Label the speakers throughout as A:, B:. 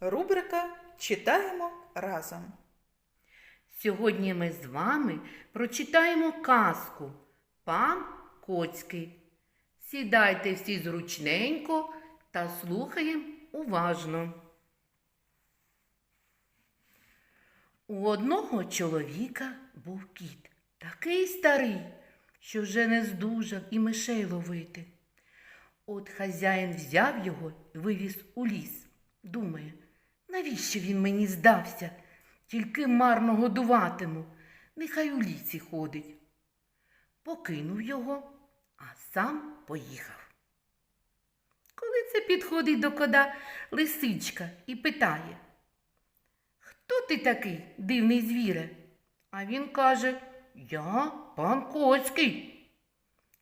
A: Рубрика Читаємо разом.
B: Сьогодні ми з вами прочитаємо казку Пан Коцький. Сідайте всі зручненько та слухаємо уважно. У одного чоловіка був кіт, такий старий, що вже не здужав і мишей ловити. От хазяїн взяв його і вивіз у ліс. Думає, навіщо він мені здався? Тільки марно годуватиму, нехай у лісі ходить. Покинув його, а сам поїхав. Коли це підходить до кода лисичка і питає, Хто ти такий, дивний звіре? А він каже, Я пан Коцький.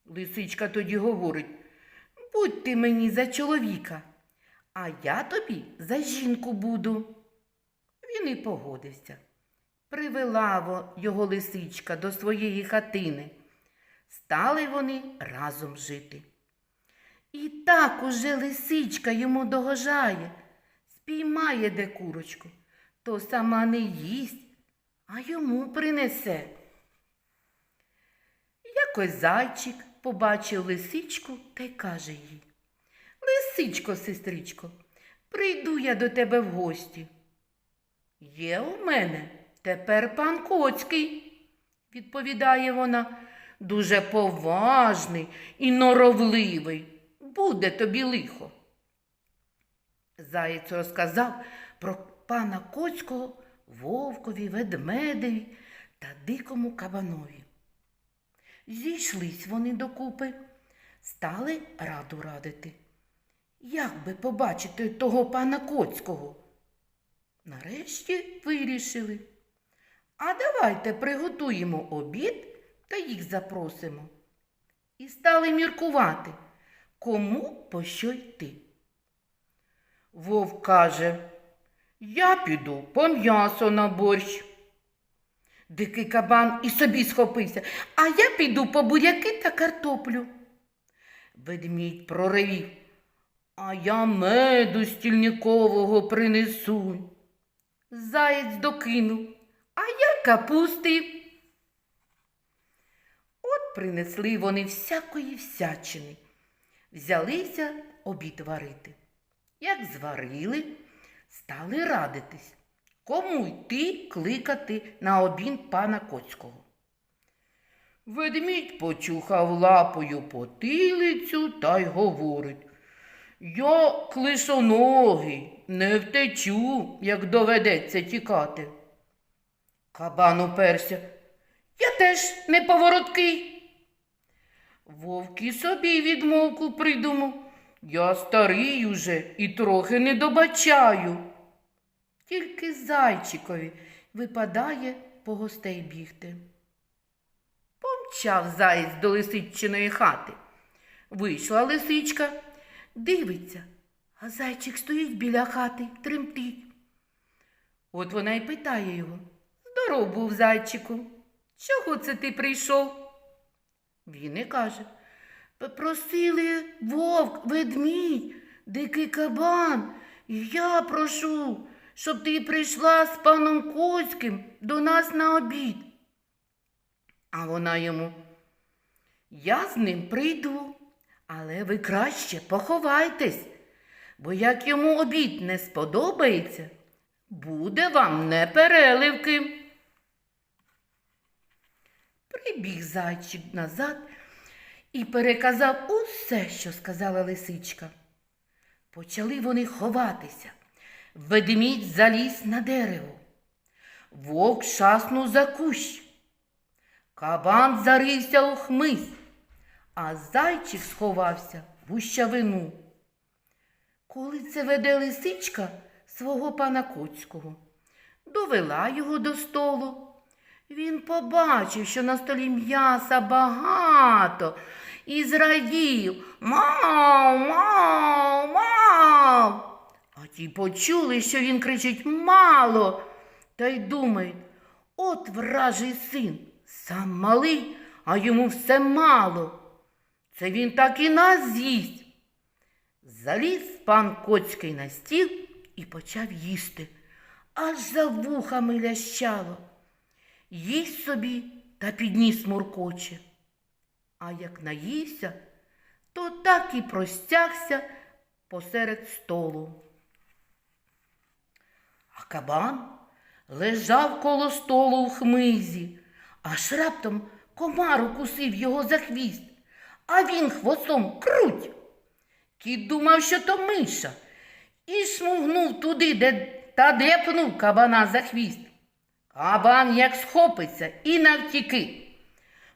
B: Лисичка тоді говорить, будь ти мені за чоловіка, а я тобі за жінку буду. Він і погодився. Привела його лисичка до своєї хатини. Стали вони разом жити. І так уже лисичка йому догожає, спіймає де курочку, то сама не їсть, а йому принесе. Якось зайчик побачив лисичку та й каже їй Лисичко, сестричко, прийду я до тебе в гості. Є у мене тепер пан Коцький, відповідає вона, дуже поважний і норовливий. Буде тобі лихо. Заєць розказав про пана Коцького вовкові, ведмедеві та дикому кабанові. Зійшлись вони докупи, стали раду радити. Як би побачити того пана Коцького? Нарешті вирішили. А давайте приготуємо обід та їх запросимо. І стали міркувати, кому по що йти. Вовк каже, я піду по м'ясо на борщ. Дикий кабан і собі схопився, а я піду по буряки та картоплю. Ведмідь проривів, а я меду стільникового принесу. Заєць докинув, а я капусти. От принесли вони всякої всячини. Взялися обід варити. Як зварили, стали радитись, кому йти кликати на обід пана Коцького. Ведмідь почухав лапою потилицю та й говорить. Я клишоногий, не втечу, як доведеться тікати. Кабан уперся. Я теж не повороткий. Вовк і собі відмовку придумав. Я старий уже і трохи не добачаю. Тільки зайчикові випадає по гостей бігти. Помчав заєць до лисичиної хати. Вийшла лисичка, дивиться, а зайчик стоїть біля хати, тремтить. От вона й питає його Здоров був, зайчику. Чого це ти прийшов? Він і каже Просили вовк, ведмідь, дикий кабан. Я прошу, щоб ти прийшла з паном Коцьким до нас на обід. А вона йому, я з ним прийду, але ви краще поховайтесь, бо як йому обід не сподобається, буде вам непереливки. Прибіг зайчик назад і переказав усе, що сказала лисичка. Почали вони ховатися. Ведмідь заліз на дерево. Вовк шаснув за кущ. Кабан зарився у хмиз, а зайчик сховався в гущавину. Коли це веде лисичка свого пана Коцького, довела його до столу. Він побачив, що на столі м'яса багато, і зрадів Мау, мау, мау. А ті почули, що він кричить мало, та й думають, от вражий син, сам малий, а йому все мало. Це він так і нас з'їсть. Заліз пан Коцький на стіл і почав їсти. Аж за вухами лящало. Їсть собі та підніс муркоче. А як наївся, то так і простягся посеред столу. А кабан лежав коло столу в хмизі, аж раптом комар укусив його за хвіст, а він хвостом круть. Кіт думав, що то миша, і шмугнув туди, де та депнув кабана за хвіст. Кабан як схопиться і навтіки.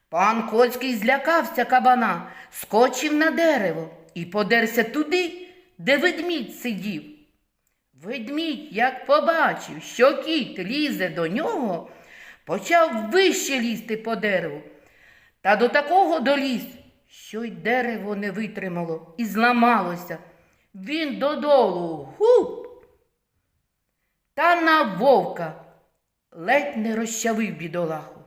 B: Пан Коцький злякався кабана, скочив на дерево і подерся туди, де ведмідь сидів. Ведмідь, як побачив, що кіт лізе до нього, почав вище лізти по дереву. Та до такого доліз, що й дерево не витримало і зламалося. Він додолу гуп. Та на вовка ледь не розчавив бідолаху.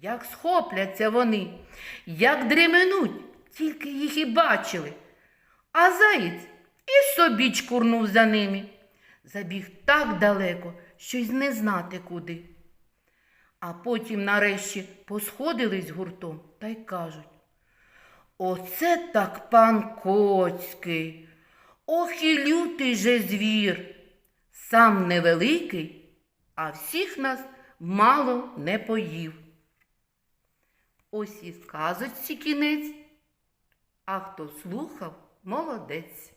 B: Як схопляться вони, як дременуть, тільки їх і бачили. А заєць і собі чкурнув за ними. Забіг так далеко, що й не знати куди. А потім нарешті посходились гуртом та й кажуть. Оце так пан Коцький. Ох і лютий же звір. Сам невеликий, а всіх нас мало не поїв. Ось і сказочці кінець, а хто слухав, молодець.